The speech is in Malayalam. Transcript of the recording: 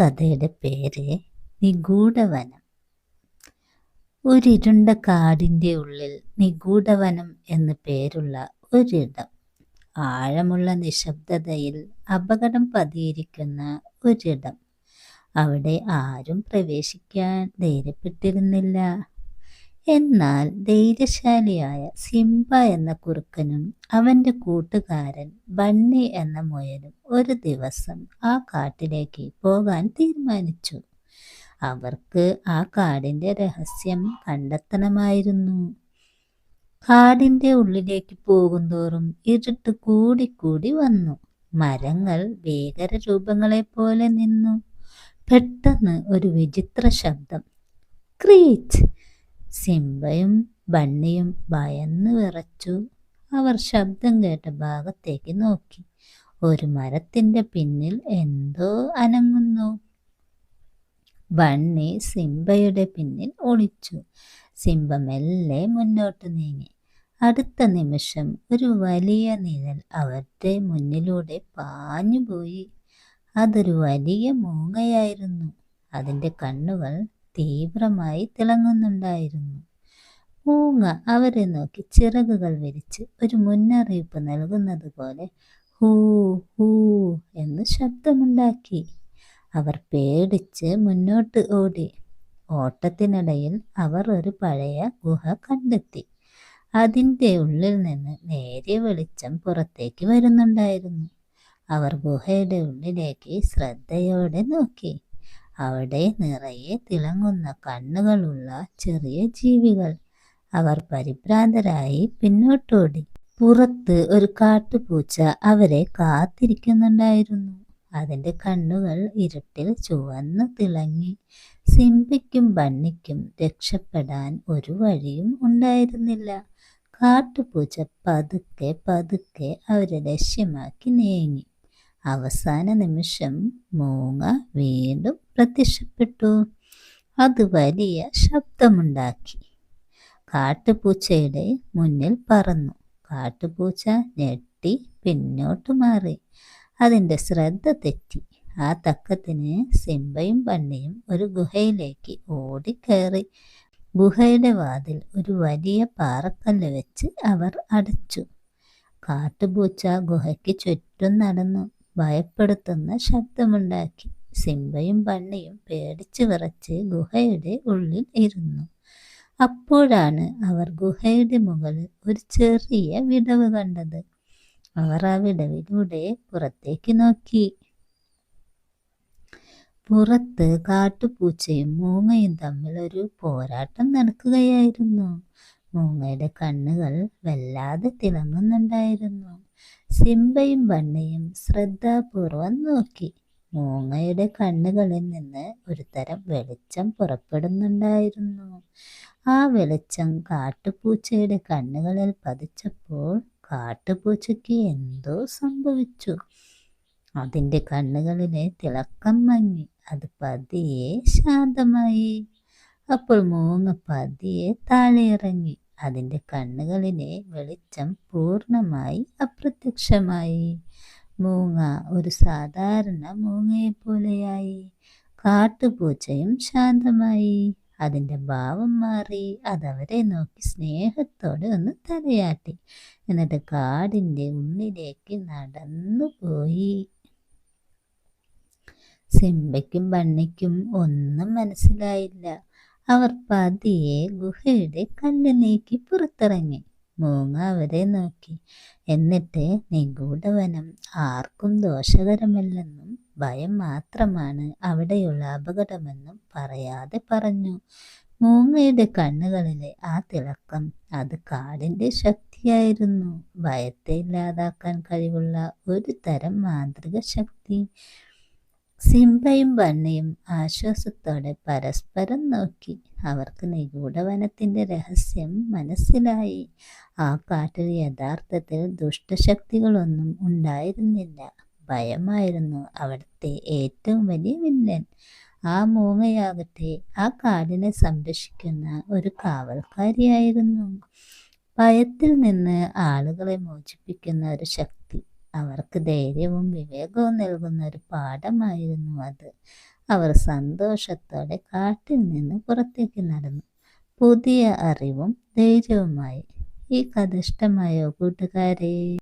കഥയുടെ പേര് നിഗൂഢവനം. ഒരിരുണ്ട കാടിന്റെ ഉള്ളിൽ നിഗൂഢവനം എന്ന് പേരുള്ള ഒരിടം. ആഴമുള്ള നിശബ്ദതയിൽ അപകടം പതിയിരിക്കുന്ന ഒരിടം. അവിടെ ആരും പ്രവേശിക്കാൻ ധൈര്യപ്പെട്ടിരുന്നില്ല എന്നാൽ ധൈര്യശാലിയായ സിംബ എന്ന കുറുക്കനും അവന്റെ കൂട്ടുകാരൻ ബണ്ണി എന്ന മുയലും ഒരു ദിവസം ആ കാട്ടിലേക്ക് പോകാൻ തീരുമാനിച്ചു. അവർക്ക് ആ കാടിന്റെ രഹസ്യം കണ്ടെത്തണമായിരുന്നു. കാടിന്റെ ഉള്ളിലേക്ക് പോകുന്തോറും ഇരുട്ട് കൂടിക്കൂടി വന്നു. മരങ്ങൾ ഭീകര രൂപങ്ങളെ പോലെ നിന്നു. പെട്ടെന്ന് ഒരു വിചിത്ര ശബ്ദം ക്രീച്ച്! സിംബയും ബണ്ണിയും ഭയന്ന് വിറച്ചു. അവർ ശബ്ദം കേട്ട ഭാഗത്തേക്ക് നോക്കി. ഒരു മരത്തിന്റെ പിന്നിൽ എന്തോ അനങ്ങുന്നു. ബണ്ണി സിംബയുടെ പിന്നിൽ ഒളിച്ചു. സിംബ മെല്ലെ മുന്നോട്ട് നീങ്ങി. അടുത്ത നിമിഷം ഒരു വലിയ നിഴൽ അവരുടെ മുന്നിലൂടെ പാഞ്ഞുപോയി. അതൊരു വലിയ മൂങ്ങയായിരുന്നു. അതിന്റെ കണ്ണുകൾ തീവ്രമായി തിളങ്ങുന്നുണ്ടായിരുന്നു. മൂങ്ങ അവരെ നോക്കി ചിറകുകൾ വിരിച്ച് ഒരു മുന്നറിയിപ്പ് നൽകുന്നത് പോലെ ഹൂ ഹൂ എന്ന് ശബ്ദമുണ്ടാക്കി. അവർ പേടിച്ച് മുന്നോട്ട് ഓടി. ഓട്ടത്തിനിടയിൽ അവർ ഒരു പഴയ ഗുഹ കണ്ടെത്തി. അതിന്റെ ഉള്ളിൽ നിന്ന് നേരിയ വെളിച്ചം പുറത്തേക്ക് വരുന്നുണ്ടായിരുന്നു. അവർ ഗുഹയുടെ ഉള്ളിലേക്ക് ശ്രദ്ധയോടെ നോക്കി. അവിടെ നിറയെ തിളങ്ങുന്ന കണ്ണുകളുള്ള ചെറിയ ജീവികൾ. അവർ പരിഭ്രാന്തരായി പിന്നോട്ടോടി. പുറത്ത് ഒരു കാട്ടുപൂച്ച അവരെ കാത്തിരിക്കുന്നുണ്ടായിരുന്നു. അതിന്റെ കണ്ണുകൾ ഇരുട്ടിൽ ചുവന്ന് തിളങ്ങി. സിംബയ്ക്കും ബണ്ണിക്കും രക്ഷപ്പെടാൻ ഒരു വഴിയും ഉണ്ടായിരുന്നില്ല. കാട്ടുപൂച്ച പതുക്കെ പതുക്കെ അവരെ ലക്ഷ്യമാക്കി നീങ്ങി. അവസാന നിമിഷം മൂങ്ങ വീണ്ടും പ്രത്യക്ഷപ്പെട്ടു. അത് വലിയ ശബ്ദമുണ്ടാക്കി. കാട്ടുപൂച്ചയുടെ മുന്നിൽ പറന്നു. കാട്ടുപൂച്ച ഞെട്ടി പിന്നോട്ട് മാറി. അതിന്റെ ശ്രദ്ധ തെറ്റി. ആ തക്കത്തിന് സിംബയും പണ്ണിയും ഒരു ഗുഹയിലേക്ക് ഓടിക്കയറി. ഗുഹയുടെ വാതിൽ ഒരു വലിയ പാറക്കല്ല് വെച്ച് അവർ അടച്ചു. കാട്ടുപൂച്ച ഗുഹയ്ക്ക് ചുറ്റും നടന്നു. ഭയപ്പെടുത്തുന്ന ശബ്ദമുണ്ടാക്കി. സിംബയും ബണ്ണിയും പേടിച്ചു വിറച്ച് ഗുഹയുടെ ഉള്ളിൽ ഇരുന്നു. അപ്പോഴാണ് അവർ ഗുഹയുടെ മുകളിൽ ഒരു ചെറിയ വിടവ് കണ്ടത്. അവർ ആ വിടവിലൂടെ പുറത്തേക്ക് നോക്കി. പുറത്ത് കാട്ടുപൂച്ചയും മൂങ്ങയും തമ്മിൽ ഒരു പോരാട്ടം നടക്കുകയായിരുന്നു. മൂങ്ങയുടെ കണ്ണുകൾ വല്ലാതെ തിളങ്ങുന്നുണ്ടായിരുന്നു. സിംബയും ബണ്ണയും ശ്രദ്ധാപൂർവം നോക്കി. മൂങ്ങയുടെ കണ്ണുകളിൽ നിന്ന് ഒരു തരം വെളിച്ചം പുറപ്പെടുന്നുണ്ടായിരുന്നു. ആ വെളിച്ചം കാട്ടുപൂച്ചയുടെ കണ്ണുകളിൽ പതിച്ചപ്പോൾ കാട്ടുപൂച്ചയ്ക്ക് എന്തോ സംഭവിച്ചു. അതിന്റെ കണ്ണുകളിലെ തിളക്കം മങ്ങി. അത് പതിയെ ശാന്തമായി. അപ്പോൾ മൂങ്ങ പതിയെ താഴെ ഇറങ്ങി. അതിന്റെ കണ്ണുകളിലെ വെളിച്ചം പൂർണമായി അപ്രത്യക്ഷമായി. മൂങ്ങ ഒരു സാധാരണ മൂങ്ങയെപ്പോലെയായി. കാട്ടുപൂച്ചയും ശാന്തമായി. അതിന്റെ ഭാവം മാറി. അതവരെ നോക്കി സ്നേഹത്തോടെ ഒന്ന് തലയാട്ടി. എന്നിട്ട് കാടിന്റെ ഉള്ളിലേക്ക് നടന്നു പോയി. സിംബയ്ക്കും ബണ്ണിക്കും ഒന്നും മനസ്സിലായില്ല. അവർ പതിയെ ഗുഹയുടെ കല്ല് നീക്കി പുറത്തിറങ്ങി. മൂങ്ങ അവരെ നോക്കി. എന്നിട്ട് നിഗൂഢവനം ആർക്കും ദോഷകരമല്ലെന്നും ഭയം മാത്രമാണ് അവിടെയുള്ള അപകടമെന്നും പറയാതെ പറഞ്ഞു. മൂങ്ങയുടെ കണ്ണുകളിലെ ആ തിളക്കം അത് കാടിന്റെ ശക്തിയായിരുന്നു. ഭയത്തെ ഇല്ലാതാക്കാൻ കഴിവുള്ള ഒരു തരം മാന്ത്രിക ശക്തി. സിംബയും ബണ്ണയും ആശ്വാസത്തോടെ പരസ്പരം നോക്കി. അവർക്ക് നിഗൂഢവനത്തിന്റെ രഹസ്യം മനസ്സിലായി. ആ കാട്ടിൽ യഥാർത്ഥത്തിൽ ദുഷ്ടശക്തികളൊന്നും ഉണ്ടായിരുന്നില്ല. ഭയമായിരുന്നു അവിടുത്തെ ഏറ്റവും വലിയ വില്ലൻ. ആ മൂങ്ങയാകട്ടെ ആ കാടിനെ സംരക്ഷിക്കുന്ന ഒരു കാവൽക്കാരിയായിരുന്നു. ഭയത്തിൽ നിന്ന് ആളുകളെ മോചിപ്പിക്കുന്ന ഒരു ശക്തി. അവർക്ക് ധൈര്യവും വിവേകവും നൽകുന്ന ഒരു പാഠമായിരുന്നു അത്. അവർ സന്തോഷത്തോടെ കാട്ടിൽ നിന്ന് പുറത്തേക്ക് നടന്നു. പുതിയ അറിവും ധൈര്യവുമായി. ഈ കഥ ഇഷ്ടമായോ കൂട്ടുകാരെ?